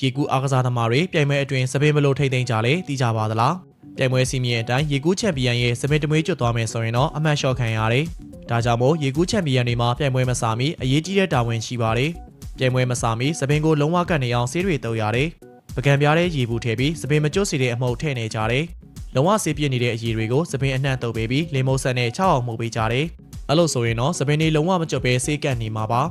ရေကူးအားကစားသမားတွေပြိုင်ပွဲအတွင်းစပင်းဘလို့ထိမ့်သိမ်းကြလဲသိကြပါသလားပြိုင်ပွဲစီမီရဲ့အတိုင်းရေကူးချန်ပီယံရဲ့စပင်းတမွေးကျွတ်သွားမယ်ဆိုရင်တော့အမှတ်လျှော့ခံရတယ်ဒါကြောင့်မို့ရေကူးချန်ပီယံတွေမှာပြိုင်ပွဲမစာမီအရေးကြီးတဲ့တာဝန်ရှိပါတယ်ပြိုင်ပွဲမစာမီစပင်းကိုလုံးဝကတ်နေအောင်ဆေးတွေတုပ်ရတယ်ပကံပြားတဲ့ရေဘူးထည့်ပြီးစပင်းမကျွတ်စီတဲ့အမှုတ်ထည့်နေကြတယ်လုံးဝဆေးပြစ်နေတဲ့အရည်တွေကိုစပင်းအနှံ့တုပ်ပေးပြီးလေမုတ်ဆက်နဲ့6အောင်မှုတ်ပေးကြတယ်အဲ့လိုဆိုရင်တော့စပင်းတွေလုံးဝမကျွတ်ပဲဆေးကတ်နေမှာပါ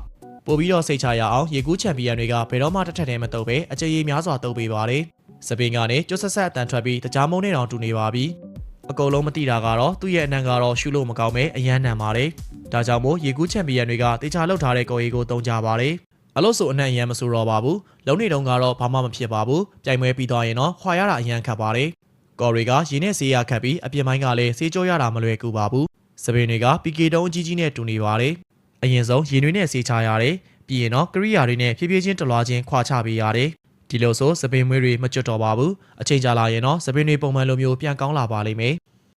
ပို့ပြီးတော့စိတ်ချရအောင်ရေကူးချန်ပီယံတွေကဘယ်တော့မှတစ်ထက်တည်းမတုပ်ပဲအကြိမ်ကြီးများစွာတုပ်ပေးပါတယ်။စပင်ကနေကျွတ်ဆက်ဆက်အတန်ထွက်ပြီးတကြားမုံနဲ့တောင်တူနေပါပြီ။အကုန်လုံးမသိတာကတော့သူ့ရဲ့အနံကတော့ရှုလို့မကောင်းပဲအယမ်းနံပါတယ်။ဒါကြောင့်မို့ရေကူးချန်ပီယံတွေကတေချာလောက်ထားတဲ့ကော်ရီကိုတုံးကြပါတယ်။အလို့ဆိုအနံ့အယမ်းမဆိုတော့ပါဘူး။လုံးနေတုံးကတော့ဘာမှမဖြစ်ပါဘူး။ပြိုင်ပွဲပြီးသွားရင်တော့ခွာရတာအယမ်းခတ်ပါတယ်။ကော်ရီကရေနဲ့ဆေးရခတ်ပြီးအပြင်ပိုင်းကလည်းဆေးကြောရတာမလွယ်ကူပါဘူး။စပင်တွေက PK တုံးအကြီးကြီးနဲ့တူနေပါတယ်။ အရင်ဆုံးရေနွေးနဲ့ဆေးချရတယ်။ပြီးရင်တော့ကရိယာတွေနဲ့ဖြည်းဖြည်းချင်းတလွားချင်းခွာချပေးရတယ်။ဒီလိုဆိုစပင်မွေးတွေမကျွတ်တော့ပါဘူး။အချိန်ကြာလာရင်တော့စပင်တွေပုံမှန်လိုမျိုးပြန်ကောင်းလာပါလိမ့်မယ်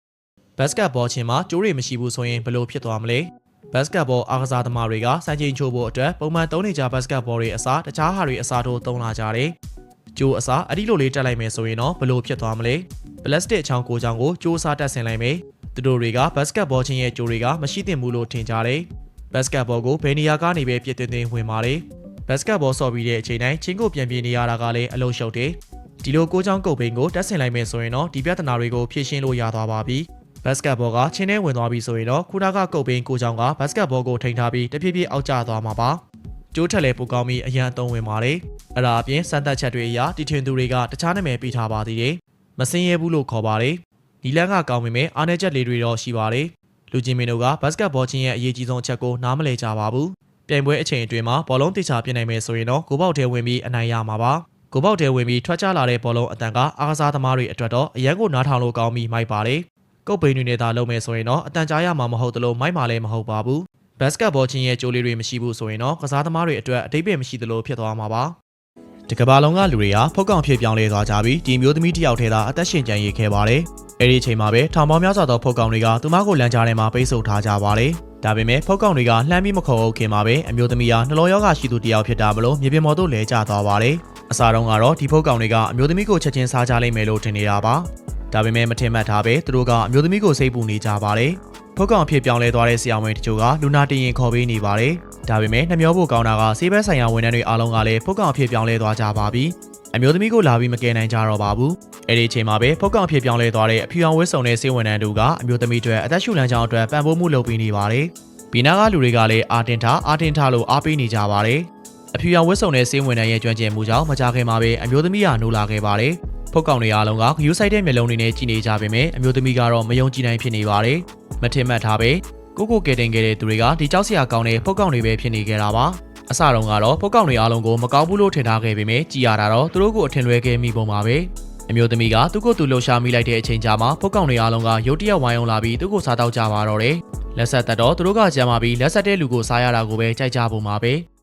။ဘတ်စကတ်ဘောချင်းမှာကျိုးတွေမရှိဘူးဆိုရင်ဘယ်လိုဖြစ်သွားမလဲ။ဘတ်စကတ်ဘောအားကစားသမားတွေကစံချိန်ချိုးဖို့အတွက်ပုံမှန်သုံးနေကြဘတ်စကတ်ဘောတွေအစားတခြားဟာတွေအစားထိုးသုံးလာကြတယ်။ကျိုးအစားအဒီလိုလေးတက်လိုက်မယ်ဆိုရင်တော့ဘယ်လိုဖြစ်သွားမလဲ။ပလတ်စတစ်အချောင်းကိုချောင်းကိုကျိုးအစားတက်ဆင်လိုက်မယ်။သူတို့တွေကဘတ်စကတ်ဘောချင်းရဲ့ကျိုးတွေကမရှိသင့်ဘူးလို့ထင်ကြတယ်။ ဘတ်စကတ်ဘောကိုဘယ်နေရာကနေပဲပြည့်တင်တင်ဝင်ပါတယ်။ဘတ်စကတ်ဘောဆော့ပြီးတဲ့အချိန်တိုင်းချင်းကိုပြန်ပြေးနေရတာကလည်းအလုံးရှုပ်တယ်။ဒီလိုကိုချောင်းကုတ်ဘိန်းကိုတက်ဆင်လိုက်မယ်ဆိုရင်တော့ဒီပြဿနာတွေကိုဖြေရှင်းလို့ရသွားပါပြီ။ဘတ်စကတ်ဘောကချင်းထဲဝင်သွားပြီဆိုရင်တော့ခုနကကုတ်ဘိန်းကိုချောင်းကဘတ်စကတ်ဘောကိုထိန်ထားပြီးတဖြည်းဖြည်းအောက်ကျသွားမှာပါ။ကျိုးထက်လည်းပိုကောင်းပြီးအရန်အသုံးဝင်ပါတယ်။အဲ့ဒါအပြင်စမ်းသပ်ချက်တွေအရတီထွင်သူတွေကတခြားနာမည်ပေးထားပါသေးတယ်။မစင်းရဲဘူးလို့ခေါ်ပါတယ်။နီလန်းကကောင်းပေမဲ့အားနည်းချက်လေးတွေတော့ရှိပါတယ်။ လူချင်းမင်းတို့ကဘတ်စကတ်ဘောချင်းရဲ့အရေးကြီးဆုံးအချက်ကိုနားမလည်ကြပါဘူး။ပြိုင်ပွဲအချိန်အတွင်းမှာဘောလုံးတိချာပြစ်နိုင်မယ်ဆိုရင်တော့ကိုပေါက်ထဲဝင်ပြီးအနိုင်ရမှာပါ။ကိုပေါက်ထဲဝင်ပြီးထွက်ချလာတဲ့ဘောလုံးအတန်ကအားကစားသမားတွေအတွက်တော့အရန်ကိုနားထောင်လို့ကောင်းပြီးမိုက်ပါတယ်။ကုတ်ပိန်တွေနဲ့သာလုပ်မယ်ဆိုရင်တော့အတန်ကြားရမှာမဟုတ်သလိုမိုက်မှာလည်းမဟုတ်ပါဘူး။ဘတ်စကတ်ဘောချင်းရဲ့ကြိုးလေးတွေမရှိဘူးဆိုရင်တော့ကစားသမားတွေအတွက်အတိတ်ပဲမရှိသလိုဖြစ်သွားမှာပါ။ဒီကမ္ဘာလုံးကလူတွေကဖုတ်ကောင်ဖြစ်ပြောင်းလဲသွားကြပြီးဒီမျိုးသမီးတစ်ယောက်ထဲသာအသက်ရှင်ကျန်ရည်ခဲ့ပါတယ်။ အဲဒီအချိန်မှာပဲထောင်ပေါင်းများစွာသောဖုတ်ကောင်တွေကသူမကိုလမ်းကြားထဲမှာပိတ်ဆို့ထားကြပါတယ်။ဒါပေမဲ့ဖုတ်ကောင်တွေကလှမ်းပြီးမခေါ်ဟုတ်ခင်မှာပဲအမျိုးသမီးဟာနှလုံးရောဂါရှိသူတစ်ယောက်ဖြစ်တာမလို့မြေပြင်ပေါ်သို့လဲကျသွားပါတယ်။အစားတုန်းကတော့ဒီဖုတ်ကောင်တွေကအမျိုးသမီးကိုချက်ချင်းစားကြလိမ့်မယ်လို့ထင်နေတာပါ။ဒါပေမဲ့မထင်မှတ်ထားပဲသူတို့ကအမျိုးသမီးကိုစိတ်ပူနေကြပါတယ်။ဖုတ်ကောင်ဖြစ်ပြောင်းလဲသွားတဲ့ဆရာဝန်တချို့ကလူနာတင်ရင်ခေါ်ပေးနေပါတယ်။ဒါပေမဲ့နှမျောဖို့ကောင်းတာကဆေးဘက်ဆိုင်ရာဝန်ထမ်းတွေအားလုံးကလည်းဖုတ်ကောင်ဖြစ်ပြောင်းလဲသွားကြပါပြီ။ အမျိုးသမီးကိုလာပြီးမကယ်နိုင်ကြတော့ပါဘူး။အဲ့ဒီအချိန်မှာပဲဖုတ်ကောင်ဖြစ်ပြောင်းလဲသွားတဲ့အဖြူအောင်ဝတ်စုံတဲ့ဆေးဝန်ထမ်းတို့ကအမျိုးသမီးတွေအသက်ရှူလမ်းကြောင်းအတွက်ပံ့ပိုးမှုလုပ်ပေးနေပါတယ်။ဘီနာကလူတွေကလည်းအာတင်ထားအာတင်ထားလို့အားပေးနေကြပါတယ်။အဖြူအောင်ဝတ်စုံတဲ့ဆေးဝန်ထမ်းရဲ့ကြွန့်ကျင်မှုကြောင့်မကြခင်မှာပဲအမျိုးသမီးကနိုးလာခဲ့ပါတယ်။ဖုတ်ကောင်တွေအားလုံးကဂယူးဆိုင်တဲ့မျက်လုံးတွေနဲ့ကြည့်နေကြပေမဲ့အမျိုးသမီးကတော့မယုံကြည်နိုင်ဖြစ်နေပါတယ်။မထင်မှတ်ထားပဲကိုကိုကယ်တင်ခဲ့တဲ့သူတွေကဒီကြောက်စရာကောင်းတဲ့ဖုတ်ကောင်တွေပဲဖြစ်နေကြတာပါ။ အစတုန်းကတော့ဖုတ်ကောင်တွေအားလုံးကိုမကောင်းဘူးလို့ထင်ထားခဲ့ပေမဲ့ကြည်ရတာတော့သူတို့ကိုအထင်လွဲခဲ့မိပုံပါပဲ။အမျိုးသမီးကသူ့ကိုယ်သူလှူရှာမိလိုက်တဲ့အချိန်ကြာမှာဖုတ်ကောင်တွေအားလုံးကရုတ်တရက်ဝိုင်းအောင်လာပြီးသူ့ကိုစားတော့ကြပါတော့တယ်။လက်ဆက်သက်တော့သူတို့ကကြမ်းမာပြီးလက်ဆက်တဲ့လူကိုစားရတာကိုပဲကြိုက်ကြပုံပါပဲ။